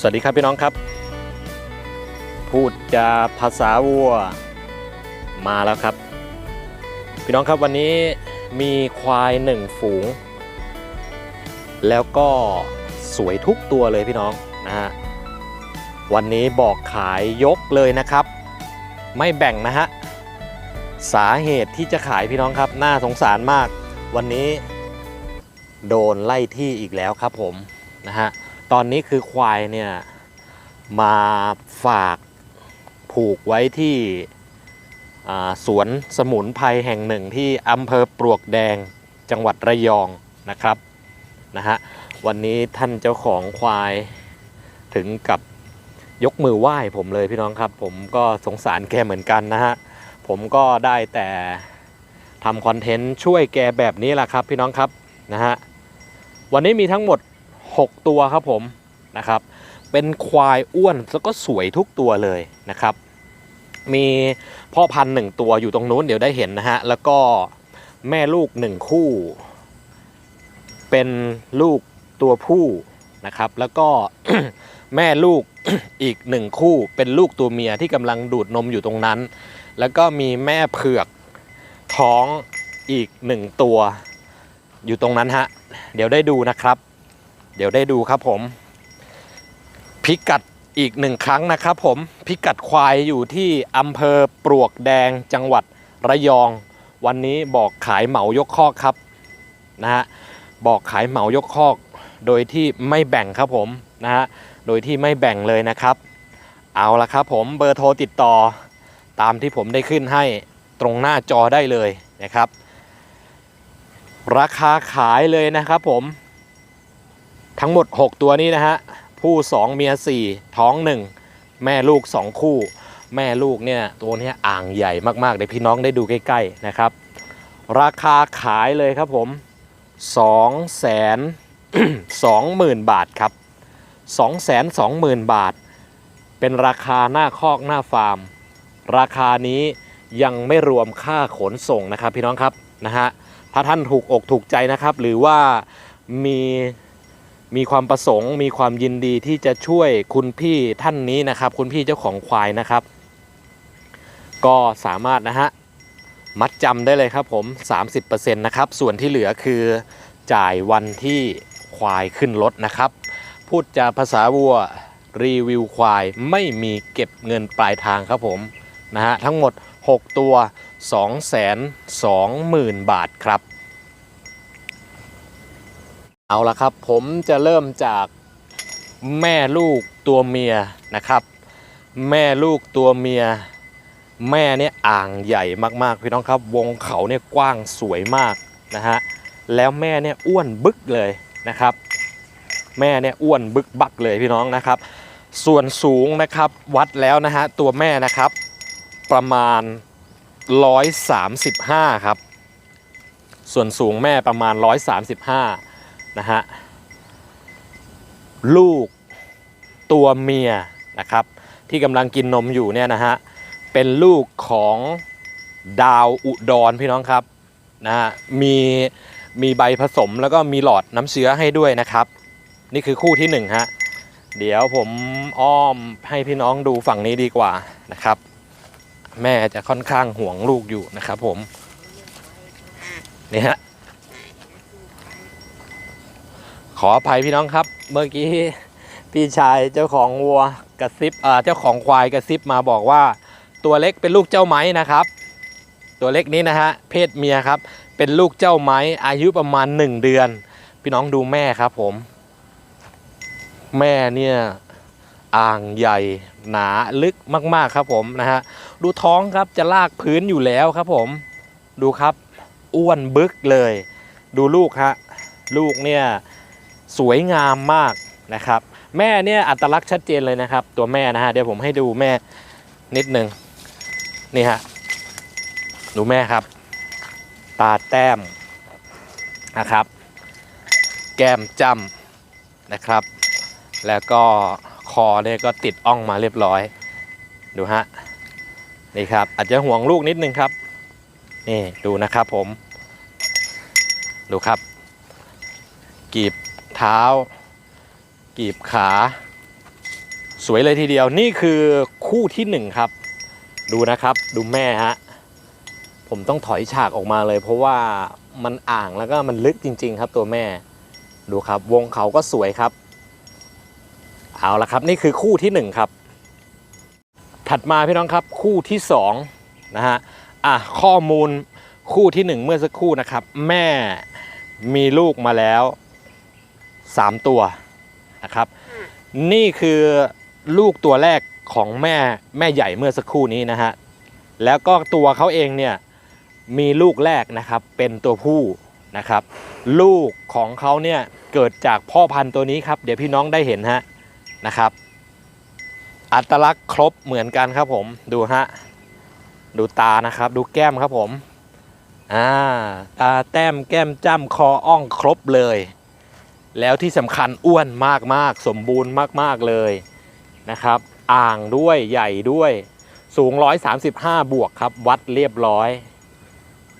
สวัสดีครับพี่น้องครับ พูดจาภาษาวัวมาแล้วครับ พี่น้องครับวันนี้มีควายหนึ่งฝูง แล้วก็สวยทุกตัวเลยพี่น้องนะฮะวันนี้บอกขายยกเลยนะครับ ไม่แบ่งนะฮะสาเหตุที่จะขายพี่น้องครับ น่าสงสารมาก วันนี้โดนไล่ที่อีกแล้วครับผมนะฮะ ตอนนี้คือควายเนี่ยมาฝากผูกไว้ที่สวนสมุนไพรแห่งหนึ่งที่อำเภอปลวกแดงจังหวัดระยองนะครับนะฮะวันนี้ท่านเจ้าของควายถึงกับยกมือไหว้ผมเลยพี่น้องครับ ผมก็สงสารแกเหมือนกันนะฮะผมก็ได้แต่ทำคอนเทนต์ช่วยแกแบบนี้แหละครับพี่น้องครับนะฮะวันนี้มีทั้งหมด 6 ตัวครับผมนะครับ เป็นควายอ้วนแล้วก็สวยทุกตัวเลยนะครับ มีพ่อพันธุ์หนึ่งตัวอยู่ตรงนู้นเดี๋ยวได้เห็นนะฮะ แล้วก็แม่ลูกหนึ่งคู่ เป็นลูกตัวผู้นะครับ แล้วก็แม่ลูกอีกหนึ่งคู่เป็นลูกตัวเมียที่กำลังดูดนมอยู่ตรงนั้น แล้วก็มีแม่เผือกท้องอีกหนึ่งตัวอยู่ตรงนั้นฮะ เดี๋ยวได้ดูนะครับ เดี๋ยวได้ดูครับผม พิกัดอีกหนึ่งครั้งนะครับผมพิกัดควายอยู่ที่อำเภอปลวกแดงจังหวัดระยอง วันนี้บอกขายเหมายกคอกครับนะฮะบอกขายเหมายกคอก โดยที่ไม่แบ่งครับผมนะฮะโดยที่ไม่แบ่งเลยนะครับ เอาละครับผมเบอร์โทรติดต่อ ตามที่ผมได้ขึ้นให้ตรงหน้าจอได้เลยนะครับ ราคาขายเลยนะครับผม ทั้งหมด 6 ตัวนี้นะฮะ ผู้ 2 เมีย 4 ท้อง 1 แม่ลูก 2 คู่ แม่ลูกเนี่ยตัวนี้อ่างใหญ่มากๆเดี๋ยวพี่น้องได้ดูใกล้ๆนะครับ ราคาขายเลยครับผม2แสน2หมื่นบาทครับ2แสน2หมื่นบาท เป็นราคาหน้าคอกหน้าฟาร์ม ราคานี้ยังไม่รวมค่าขนส่งนะครับพี่น้องครับนะฮะถ้าท่านถูกอกถูกใจนะครับ หรือว่ามี มีความประสงค์ มีความยินดีที่จะช่วยคุณพี่ท่านนี้นะครับ คุณพี่เจ้าของควายนะครับ ก็สามารถนะฮะมัดจำได้เลยครับผม 30%นะครับ ส่วนที่เหลือคือจ่ายวันที่ควายขึ้นรถนะครับ พูดจาภาษาวัวรีวิวควายไม่มีเก็บเงินปลายทางครับผมนะฮะทั้งหมด 6 ตัว 220,000 บาทครับ เอาละครับผมจะเริ่มจากแม่ลูกตัวเมียนะครับ แม่ลูกตัวเมีย แม่เนี่ยอ่างใหญ่มากๆพี่น้องครับ วงเขาเนี่ยกว้างสวยมากนะฮะแล้วแม่เนี่ยอ้วนบึกเลยนะครับ แม่เนี่ยอ้วนบึกบักเลยพี่น้องนะครับ ส่วนสูงนะครับวัดแล้วนะฮะตัวแม่นะครับ ประมาณ 135 ครับ ส่วนสูงแม่ประมาณ 135 นะฮะลูกตัวเมียนะครับ ที่กำลังกินนมอยู่เนี่ยนะฮะเป็นลูกของดาวอุดรพี่น้องครับนะฮะมีมีใบผสมแล้วก็มีหลอดน้ำเชื้อให้ด้วยนะครับ นี่คือคู่ที่หนึ่งฮะเดี๋ยวผมอ้อมให้พี่น้องดูฝั่งนี้ดีกว่านะครับ แม่จะค่อนข้างห่วงลูกอยู่นะครับผมนี่ฮะ ขออภัยพี่น้องครับ เมื่อกี้พี่ชายเจ้าของวัวกระซิบเจ้าของควายกระซิบมาบอกว่า ตัวเล็กเป็นลูกเจ้าไม้นะครับ ตัวเล็กนี้นะฮะเพศเมียครับ เป็นลูกเจ้าไม้อายุประมาณ 1 เดือน พี่น้องดูแม่ครับผม แม่เนี่ยอ่างใหญ่หนาลึกมากๆครับผมนะฮะดูท้องครับจะลากพื้นอยู่แล้วครับผม ดูครับอ้วนบึกเลย ดูลูกฮะลูกเนี่ย สวยงามมากนะครับ แม่เนี่ยอัตลักษณ์ชัดเจนเลยนะครับ ตัวแม่นะฮะเดี๋ยวผมให้ดูแม่นิดหนึ่งนี่ฮะดูแม่ครับ ตาแต้มนะครับ แก้มจำนะครับ แล้วก็คอเนี่ยก็ติดอ่องมาเรียบร้อย ดูฮะนี่ครับ อาจจะห่วงลูกนิดนึงครับ นี่ดูนะครับผม ดูครับกีบ เท้า กีบขา สวยเลยทีเดียวนี่คือคู่ที่หนึ่งครับ ดูนะครับดูแม่ฮะผมต้องถอยฉากออกมาเลย เพราะว่ามันอ่างแล้วก็มันลึกจริง ๆ ครับตัวแม่ ดูครับ วงเขาก็สวยครับ เอาละครับ นี่คือคู่ที่หนึ่งครับ ถัดมาพี่น้องครับคู่ที่สองนะฮะอะข้อมูลคู่ที่หนึ่งเมื่อสักครู่นะครับ แม่มีลูกมาแล้ว สามตัวนะครับ นี่คือลูกตัวแรกของแม่แม่ใหญ่เมื่อสักครู่นี้นะฮะแล้วก็ตัวเขาเองเนี่ยมีลูกแรกนะครับเป็นตัวผู้นะครับ ลูกของเขาเนี่ยเกิดจากพ่อพันธุ์ตัวนี้ครับ เดี๋ยวพี่น้องได้เห็นฮะนะครับ อัตลักษณ์ครบเหมือนกันครับผมดูฮะดูตานะครับ ดูแก้มครับผมอ่าตาแต้มแก้มจ้ำคออ่องครบเลย แล้วที่สำคัญอ้วนมากๆ สมบูรณ์มากๆเลยนะครับ อ่างด้วยใหญ่ด้วยสูง 135 บวกครับ วัดเรียบร้อย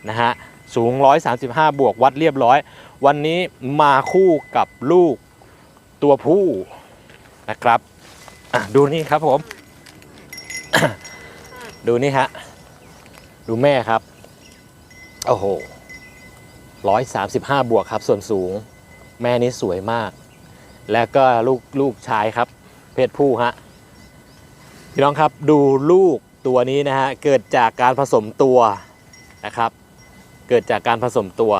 นะฮะสูง 135 บวกวัดเรียบร้อย วันนี้มาคู่กับลูกตัวผู้นะครับดูนี่ครับผม ดูนี่ฮะ ดูแม่ครับ โอ้โห 135 บวกครับส่วนสูง แม่นี้สวยมาก แล้วก็ลูกลูกชายครับ เพศผู้ฮะพี่น้องครับดูลูกตัวนี้นะฮะเกิดจากการผสมตัวนะครับ เกิดจากการผสมตัว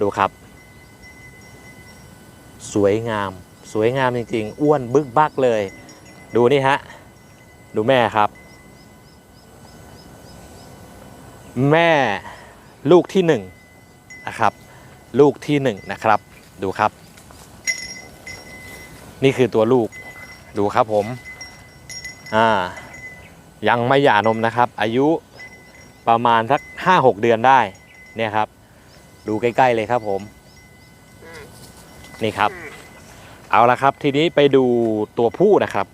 ดูครับ สวยงาม สวยงามจริงๆ อ้วนบึกบักเลย ดูนี่ฮะดูแม่ครับ แม่ลูกที่หนึ่งนะครับ ลูกที่หนึ่งนะครับ ดูครับ นี่คือตัวลูกดูครับผมอ่ายังไม่หย่านมนะครับ อายุประมาณสักห้าหกเดือนได้เนี่ยครับ ดูใกล้ ๆ เลยครับผม นี่ครับ เอาละครับ ทีนี้ไปดูตัวผู้นะครับ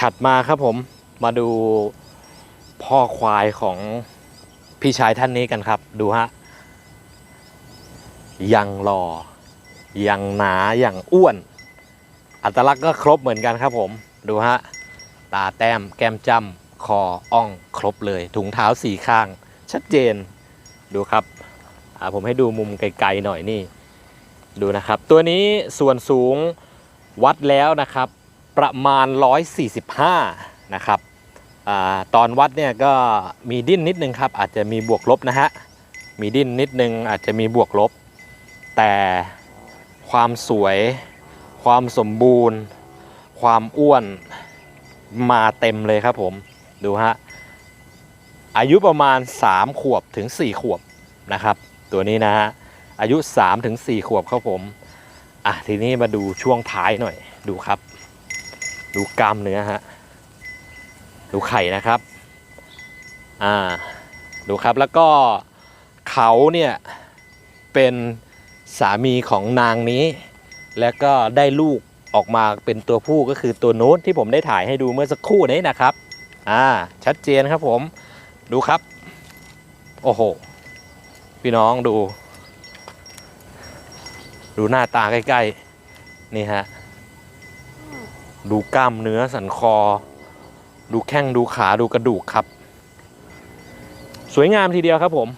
ถัดมาครับผมมาดูพ่อควายของพี่ชายท่านนี้กันครับ ดูฮะ ยังหล่อยังหนายังอ้วน อัตลักษณ์ก็ครบเหมือนกันครับผม ดูฮะ ตาแต้ม แก้มจ้ำคออ่อง ครบเลย ถุงเท้าสี่ข้าง ชัดเจน ดูครับผมให้ดูมุมไกลๆหน่อยนี่ ดูนะครับ ตัวนี้ส่วนสูงวัดแล้วนะครับ ประมาณ 145 นะครับอตอนวัดเนี่ยก็มีดิ้นนิดนึงครับ อาจจะมีบวกลบนะฮะ มีดิ้นนิดนึงอาจจะมีบวกลบ แต่ความสวย ความสมบูรณ์ ความอ้วนมาเต็มเลยครับผมดูฮะอายุประมาณ 3 ขวบถึง 4 ขวบนะครับ ตัวนี้นะฮะอายุ 3 ถึง 4 ขวบครับผมอะทีนี้มาดูช่วงท้ายหน่อยดูครับ ดูกล้ามเนื้อฮะดูไข่นะครับอ่าดูครับแล้วก็เขาเนี่ยเป็น สามีของนางนี้ แล้วก็ได้ลูกออกมาเป็นตัวผู้ก็คือตัวโน้นที่ผมได้ถ่ายให้ดูเมื่อสักครู่นี้นะครับ อ่า ชัดเจนครับผม ดูครับ โอ้โห พี่น้องดู ดูหน้าตาใกล้ๆ นี่ฮะ ดูกล้ามเนื้อสันคอ ดูแข้งดูขาดูกระดูกครับ สวยงามทีเดียวครับผม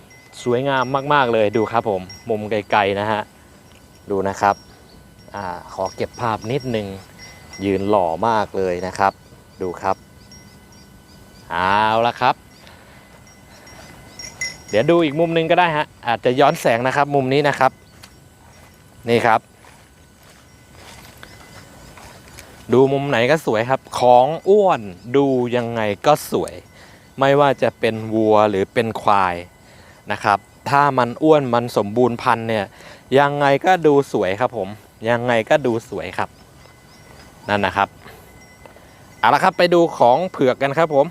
สวยงามมากๆเลยดูครับผม มุมไกลๆนะฮะ ดูนะครับอขอเก็บภาพนิดนึง ยืนหล่อมากเลยนะครับ ดูครับเอาละครับ เดี๋ยวดูอีกมุมหนึงก็ได้ฮะ อาจจะย้อนแสงนะครับมุมนี้นะครับ นี่ครับ ดูมุมไหนก็สวยครับ ของอ้วนดูยังไงก็สวย ไม่ว่าจะเป็นวัวหรือเป็นควาย นะครับ ถ้ามันอ้วนมันสมบูรณ์พันเนี่ยยังไงก็ดูสวยครับผมยังไงก็ดูสวยครับ นั่นนะครับเอาละครับไปดูของเผือกกันครับผม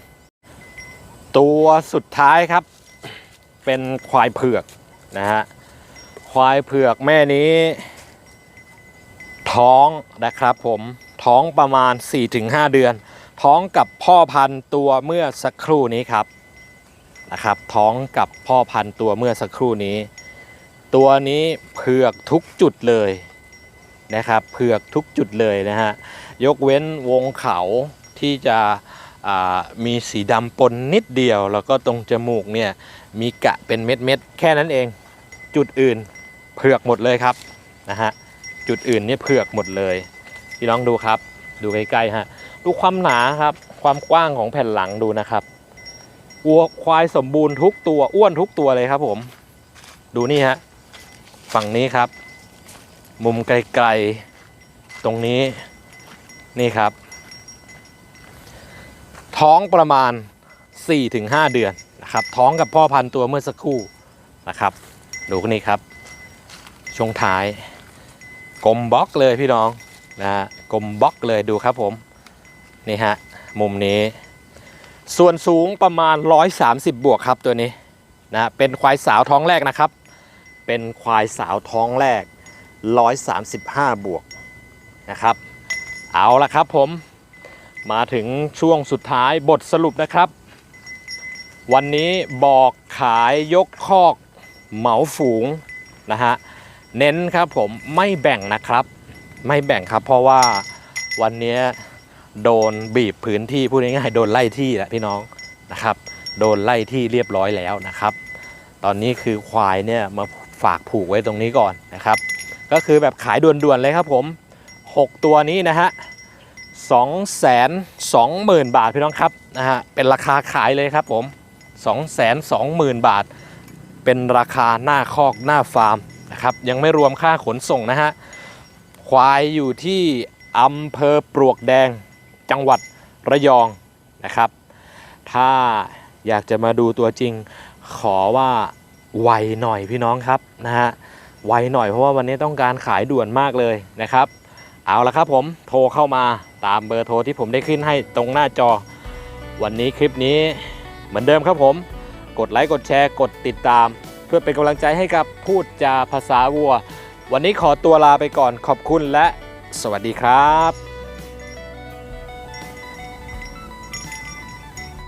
ตัวสุดท้ายครับ เป็นควายเผือกนะฮะควายเผือกแม่นี้ ท้องนะครับผมท้องประมาณ 4-5 เดือน ท้องกับพ่อพันธุ์ตัวเมื่อสักครู่นี้ครับ นะครับ ท้องกับพ่อพันธุ์ตัวเมื่อสักครู่นี้ ตัวนี้เผือกทุกจุดเลยนะครับเผือกทุกจุดเลยนะฮะยกเว้นวงเขาที่จะมีสีดำปนนิดเดียว แล้วก็ตรงจมูกเนี่ยมีกะเป็นเม็ดเม็ดๆแค่นั้นเอง จุดอื่นเผือกหมดเลยครับนะฮะจุดอื่นเนี่ยเผือกหมดเลยพี่น้องดูครับ ดูใกล้ๆฮะดูความหนาครับความกว้างของแผ่นหลังดูนะครับ วัวควายสมบูรณ์ทุกตัวอ้วนทุกตัวเลยครับผม ดูนี่ฮะฝั่งนี้ครับ มุมไกลๆตรงนี้นี่ครับ ท้องประมาณ 4-5 เดือนนะครับ ท้องกับพ่อพันธุ์ตัวเมื่อสักครู่นะครับ ดูนี่ครับ ช่วงท้ายกลมบล็อกเลยพี่น้องนะฮะกลมบล็อกเลยดูครับผม นี่ฮะ มุมนี้ ส่วนสูงประมาณ 130 บวกครับตัวนี้นะเป็นควายสาวท้องแรกนะครับ เป็นควายสาวท้องแรก 135 บวกนะครับ เอาละครับผมมาถึงช่วงสุดท้ายบทสรุปนะครับ วันนี้บอกขายยกคอกเหมาฝูงนะฮะเน้นครับผมไม่แบ่งนะครับ ไม่แบ่งครับเพราะว่าวันนี้ โดนบีบพื้นที่พูดง่ายๆโดนไล่ที่แหละพี่น้องนะครับ โดนไล่ที่เรียบร้อยแล้วนะครับ ตอนนี้คือควายเนี่ยมาฝากผูกไว้ตรงนี้ก่อนนะครับ ก็คือแบบขายด่วนๆเลยครับผม 6 ตัวนี้นะฮะ2 2 0 0 0 0บาทพี่น้องครับนะฮะเป็นราคาขายเลยครับผม2 2 0 0 0 0บาท เป็นราคาหน้าคอกหน้าฟาร์มนะครับยังไม่รวมค่าขนส่งนะฮะควายอยู่ที่อำเภอปลวกแดง จังหวัดระยองนะครับ ถ้าอยากจะมาดูตัวจริง ขอว่าไวหน่อยพี่น้องครับนะฮะไวหน่อยเพราะว่าวันนี้ต้องการขายด่วนมากเลยนะครับ เอาละครับผมโทรเข้ามาตามเบอร์โทรที่ผมได้ขึ้นให้ตรงหน้าจอ วันนี้คลิปนี้เหมือนเดิมครับผม กดไลค์กดแชร์กดติดตาม เพื่อเป็นกำลังใจให้กับพูดจาภาษาวัว วันนี้ขอตัวลาไปก่อนขอบคุณและสวัสดีครับ